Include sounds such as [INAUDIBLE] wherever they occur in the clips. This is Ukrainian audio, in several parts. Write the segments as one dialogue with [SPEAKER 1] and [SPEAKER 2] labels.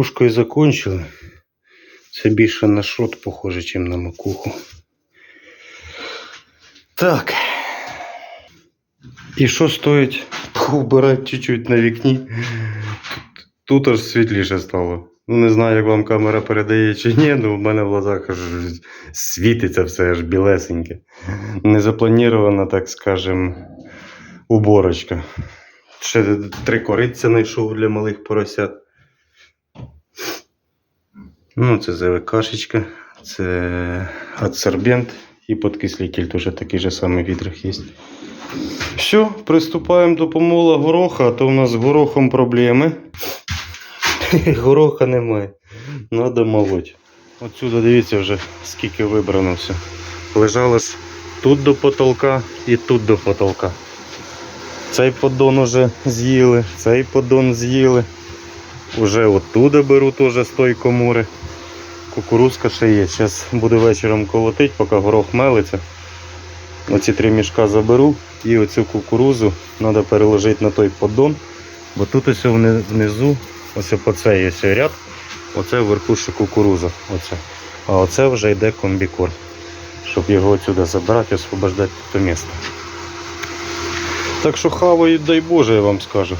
[SPEAKER 1] макушкою закончили. Це більше на шот похоже, ніж на макуху. Так. І що стоїть убирати чуть-чуть на вікні? Тут аж світліше стало. Ну, не знаю, як вам камера передає чи ні, але в мене в глазах аж світиться все аж білесеньке. Незапланована, так скажем, уборочка. Ще три кориця знайшов для малих поросят. Ну, це ЗВКшечка, це адсорбент і подкислитель, теж такий же самий відрих є. Все, приступаємо до помола гороха, а то у нас з горохом проблеми. [LAUGHS] Гороха немає. Надо молоть. Отсюда дивіться вже скільки вибрано все. Лежало тут до потолка і тут до потолка. Цей поддон уже з'їли, цей поддон з'їли. Уже оттуда беру теж з тої комори. Кукурузка ще є. Зараз буду вечором колотить, поки горох мелиться. Оці три мішка заберу і оцю кукурузу треба переложити на той поддон. Бо тут ось внизу, ось по цей ось ряд, оце вверху ще кукуруза. Оце. А оце вже йде комбікорм. Щоб його отсюди забрати, освобождати то місце. Так що хавають, дай Боже, я вам скажу.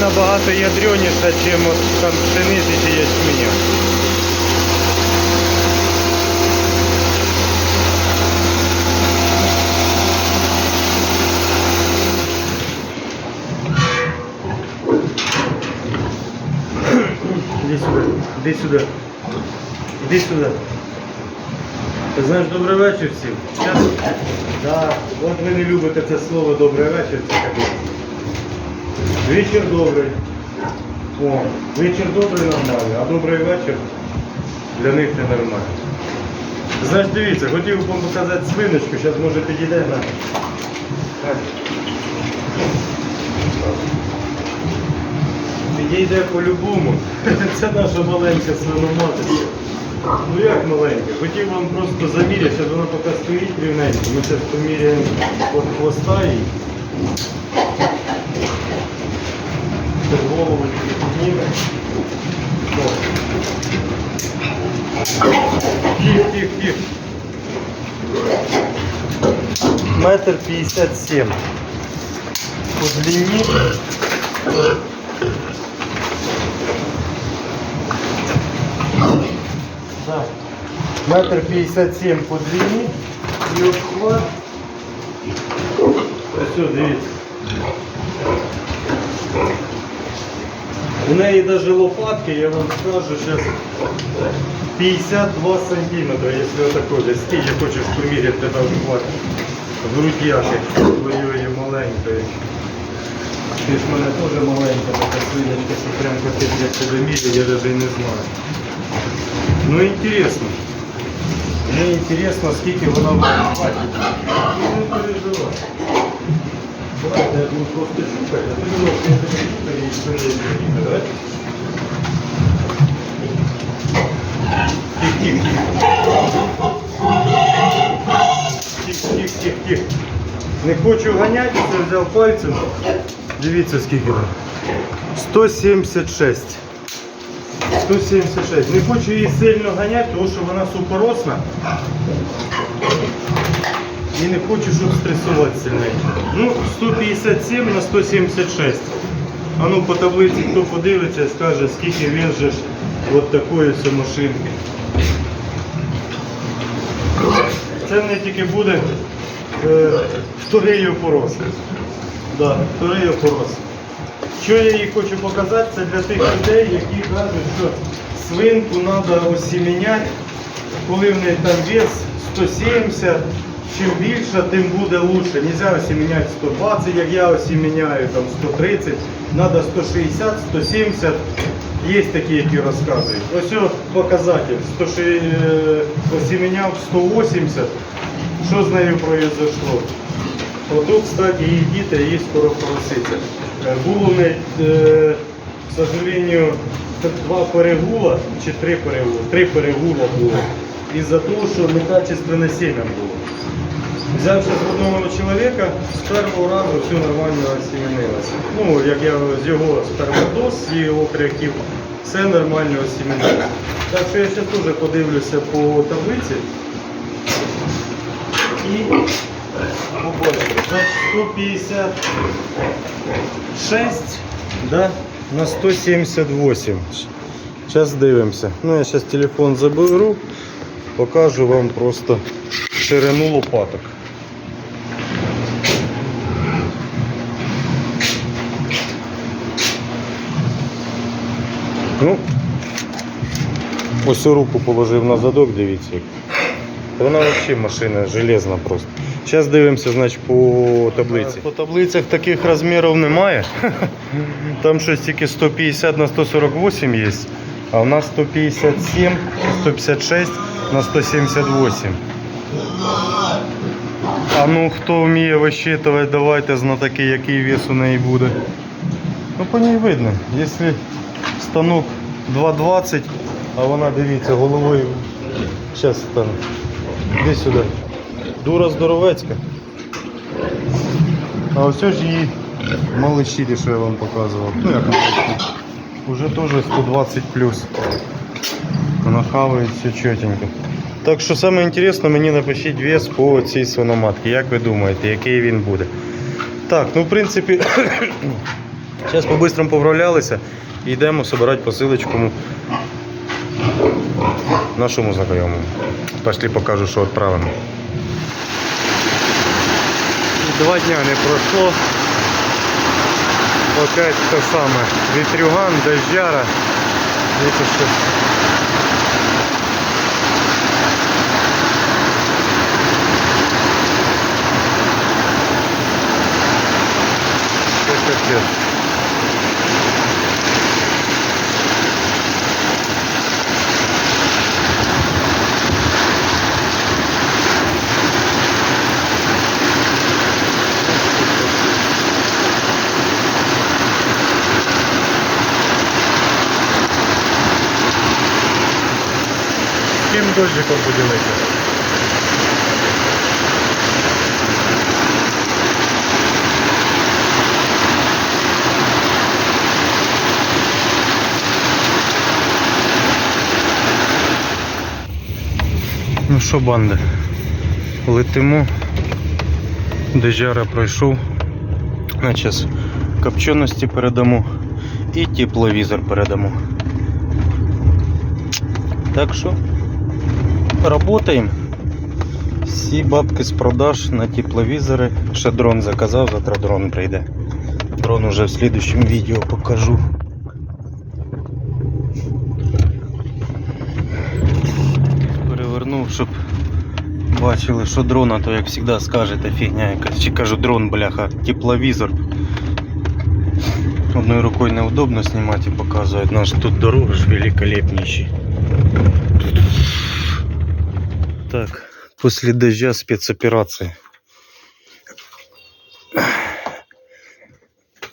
[SPEAKER 1] набагато ядреніша, ніж от там пшениці чи ячменя. Іди сюди, іди сюди. Іди сюди. Ти знаєш, добрий вечір всім. Щас... Да. От ви не любите це слово добрий вечір, це капець. Вечір добрий. О, вечір добрий нормальний, а добрий вечір для них не нормально. Знаєш, дивіться, хотів би вам показати свиночку, зараз може підійде на. Підійде по-любому. [LAUGHS] Це наша маленька свиноматочка. Ну як маленька? Хотів вам просто заміряти, зараз вона поки стоїть рівненько. Ми зараз поміряємо від хвоста і Підніме. О. Тих, тих, тих. Метр пятьдесят семь. По длине. Да. Метр пятьдесят семь по длине. И обхват. Все, дивіться. У неї навіть лопатки, я вам скажу, зараз 52 сантиметра, якщо отако десь. Скільки хочеш поміряти тебе. В грудях, як маленької. Ти ж в мене теж маленька така свиночка, що прям капець як тебе міряє, я навіть не знаю. Ну інтересно. Мені інтересно, скільки вона. Ну, Не переживай. Давайте буду просто шукати, а ти не давай. Тих, тих, тих. Тих, тих, тих. Не хочу ганяти, це взяв пальцем. Дивіться скільки там. 176. 176. Не хочу її сильно ганяти, тому що вона супоросна. І не хочу, щоб стресувати сильненько. Ну, 157 на 176. А ну по таблиці, хто подивиться, скаже, скільки в'їжджеш от такої машинки. Це не тільки буде е, вторий опорос. Да, вторий опорос. Що я їй хочу показати, це для тих людей, які кажуть, що свинку треба осіміняти, коли в неї там вес 170, чим більше, тим буде лучше. Нельзя осіміняти 120, як я осіміняю, там 130, треба 160, 170. Є такі, які розказують. Ось показатель. 160, е, осіміняв 180. Що з нею произошло? Отут, кстати, її діти, її скоро пороситься. Е, Було не е, к сожалению, два перегула чи три перегула, три перегула було. Із-за того, що некачественне семя було. Взявши з одного чоловіка, з першого разу все нормально осіменилося. Ну, як я з його сперматоз, з його кряків, все нормально осіменилося. Так що я ще теж подивлюся по таблиці. І побачимо. Значить, 156 да, на 178. Зараз дивимося. Ну, я зараз телефон заберу, покажу вам просто ширину лопаток. Ну, ось руку положив на задок, дивіться. Вона взагалі машина железна просто. Зараз дивимося, значить, по таблиці. По таблицях таких розмірів немає. [LAUGHS] Там щось тільки 150 на 148 є, а у нас 157, 156 на 178. А ну хто вміє висчитувати, давайте знатоки, який вес у неї буде. Ну по ній видно. Якщо станок 2,20, а вона, дивіться, головою. Зараз стане. Іди сюди. Дура здоровецька. А ось ж її малиші, що я вам показував. Ну як малиші. Уже теж 120 плюс. Вона хаває все чотенько. Так що саме інтересно, мені напишіть вес по цій свиноматці. Як ви думаєте, який він буде? Так, ну в принципі, [COUGHS] зараз по-бистрому повравлялися і йдемо збирати посилочку нашому знайомому. Пошли покажу, що відправимо. Два дня не пройшло. Опять те саме. Вітрюган, дождяра. Дивіться, що. Це капець. Дощиком поділитися? Ну що, банда, летимо. Дежара пройшов. Значить, копченості передамо і тепловізор передамо. Так що работаємо. Всі бабки з продаж на тепловізори. Ще дрон заказав, завтра дрон прийде. Дрон уже в слідущому відео покажу. Перевернув, щоб бачили, що дрон, а то як завжди скажете, фігня якась. Чи кажу дрон, бляха, тепловізор. Одною рукою неудобно знімати і показувати. Наш тут дорога ж великолепніші. Так, после дождя спецоперация.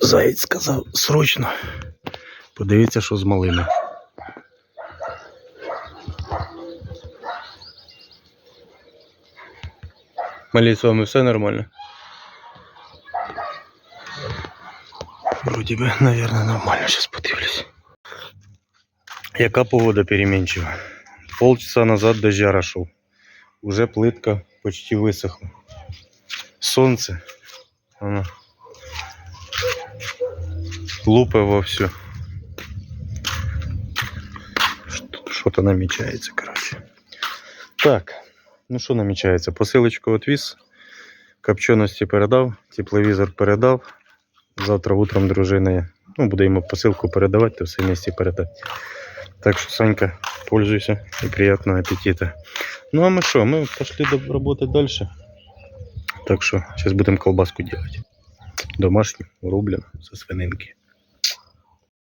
[SPEAKER 1] Заєць сказав срочно. Подивіться, що з малини. Малі, з вами все нормально? Вроді би, наверное, нормально. Сейчас подивлюсь. Яка погода переменчива? Полчаса назад дождя шел. Уже плитка почти высохла. Солнце. Оно. Лупа вовсю. Что-то намечается, короче. Так, ну що намічається? Посилочку відвіз, копченості передав, тепловізор передав. Завтра утром дружина, ну, буде йому посилку передавати, то все вместе передати. Так що, Санька, пользуйся и приятного аппетита. Ну а мы что, мы пошли работать дальше. Так что сейчас будем колбаску делать. Домашнюю, рублен со свининки.